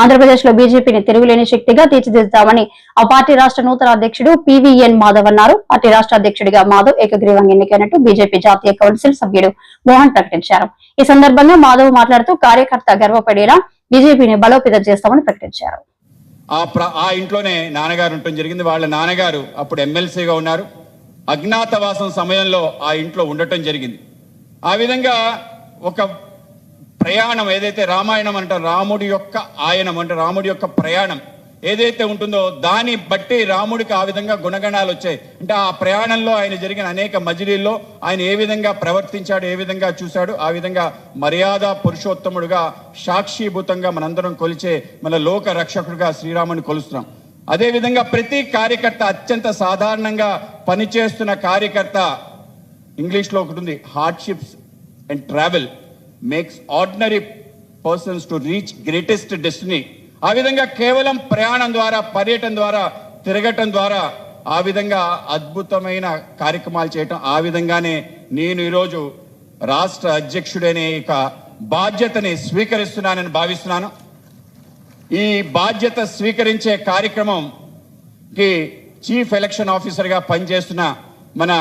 ఆంధ్రప్రదేశ్లో బీజేపీని తిరుగులేని శక్తిగా తీర్చిదిద్దామని ఆ పార్టీ రాష్ట్ర నూతన అధ్యక్షుడు పివిఎన్ మాధవ్ అన్నారు. పార్టీ రాష్ట్ర అధ్యక్షుడిగా మాధవ్ ఏకగ్రీవంగా ఎన్నికైనట్టు బీజేపీ జాతీయ కౌన్సిల్ సభ్యుడు మోహన్ ప్రకటించారు. ఈ సందర్భంగా మాధవ్ మాట్లాడుతూ కార్యకర్త గర్వపడేలా బీజేపీని బలోపేతం చేస్తామని ప్రకటించారు. ఆ ఇంట్లోనే నాన్నగారు ఉండటం జరిగింది. వాళ్ళ నాన్నగారు అప్పుడు ఎమ్మెల్సీగా ఉన్నారు. అజ్ఞాతవాసం సమయంలో ఆ ఇంట్లో ఉండటం జరిగింది. ఆ విధంగా ఒక ప్రయాణం ఏదైతే రామాయణం అంట రాముడి యొక్క ఆయనం అంటే రాముడి యొక్క ప్రయాణం ఏదైతే ఉంటుందో దాన్ని బట్టి రాముడికి ఆ విధంగా గుణగణాలు వచ్చాయి. అంటే ఆ ప్రయాణంలో ఆయన జరిగిన అనేక మజిలీల్లో ఆయన ఏ విధంగా ప్రవర్తించాడు ఏ విధంగా చూశాడు ఆ విధంగా మర్యాద పురుషోత్తముడుగా సాక్షిభూతంగా మనందరం కొలిచే మన లోక రక్షకుడుగా శ్రీరాముని కొలుస్తున్నాం. అదేవిధంగా ప్రతి కార్యకర్త అత్యంత సాధారణంగా పనిచేస్తున్న కార్యకర్త ఇంగ్లీష్లో ఒకటి ఉంది hardships and travel makes ordinary persons to reach greatest destiny ఆ విధంగా కేవలం ప్రయాణం ద్వారా పర్యటన ద్వారా తిరగటం ద్వారా ఆ విధంగా అద్భుతమైన కార్యక్రమాలు చేయటం ఆ విధంగానే నేను ఈరోజు రాష్ట్ర అధ్యక్షుడనే ఇక బాధ్యతని స్వీకరిస్తున్నానని భావిస్తున్నాను. ఈ బాధ్యత స్వీకరించే కార్యక్రమంకి చీఫ్ ఎలక్షన్ ఆఫీసర్గా పనిచేస్తున్న మన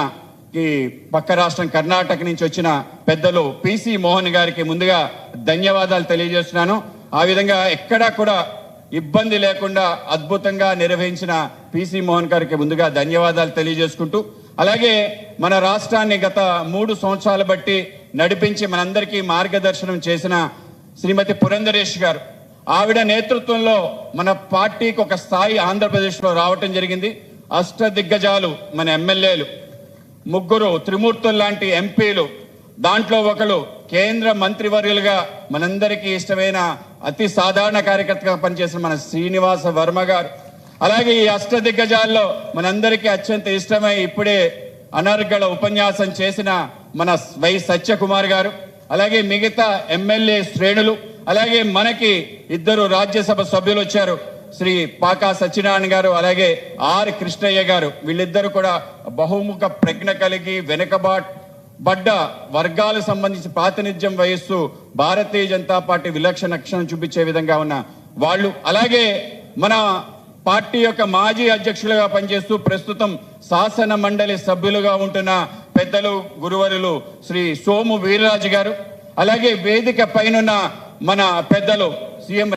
ఈ పక్క రాష్ట్రం కర్ణాటక నుంచి వచ్చిన పెద్దలు పిసి మోహన్ గారికి ముందుగా ధన్యవాదాలు తెలియజేస్తున్నాను. ఆ విధంగా ఎక్కడా కూడా ఇబ్బంది లేకుండా అద్భుతంగా నిర్వహించిన పిసి మోహన్ గారికి ముందుగా ధన్యవాదాలు తెలియజేసుకుంటూ అలాగే మన రాష్ట్రాన్ని గత మూడు సంవత్సరాలు బట్టి నడిపించి మనందరికీ మార్గదర్శనం చేసిన శ్రీమతి పురంధరేష్ గారు. ఆవిడ నేతృత్వంలో మన పార్టీకి ఒక స్థాయి ఆంధ్రప్రదేశ్లో రావటం జరిగింది. అష్ట దిగ్గజాలు మన ఎమ్మెల్యేలు. ముగ్గురు త్రిమూర్తులు లాంటి ఎంపీలు. దాంట్లో ఒకరు కేంద్ర మంత్రివర్యులుగా మనందరికీ ఇష్టమైన అతి సాధారణ కార్యకర్తగా పనిచేసిన మన శ్రీనివాస వర్మ గారు. అలాగే ఈ అష్ట దిగ్గజాల్లో మనందరికీ అత్యంత ఇష్టమై ఇప్పుడే అనర్గళ ఉపన్యాసం చేసిన మన వై సత్యకుమార్ గారు. అలాగే మిగతా ఎమ్మెల్యే శ్రేణులు. అలాగే మనకి ఇద్దరు రాజ్యసభ సభ్యులు వచ్చారు. శ్రీ పాకా సత్యనారాయణ గారు అలాగే ఆర్ కృష్ణయ్య గారు వీళ్ళిద్దరు కూడా బహుముఖ ప్రజ్ఞ కలిగి వెనుకబాట్ బడ్డ వర్గాలకు సంబంధించి ప్రాతినిధ్యం వహిస్తూ భారతీయ జనతా పార్టీ విలక్షణ లక్షణం చూపించే విధంగా ఉన్న వాళ్ళు. అలాగే మన పార్టీ యొక్క మాజీ అధ్యక్షులుగా పనిచేస్తూ ప్రస్తుతం శాసన మండలి సభ్యులుగా ఉంటున్న పెద్దలు గురువరులు శ్రీ సోము వీరరాజు గారు అలాగే వేదిక పైనున్న మన పెద్దలు సీఎం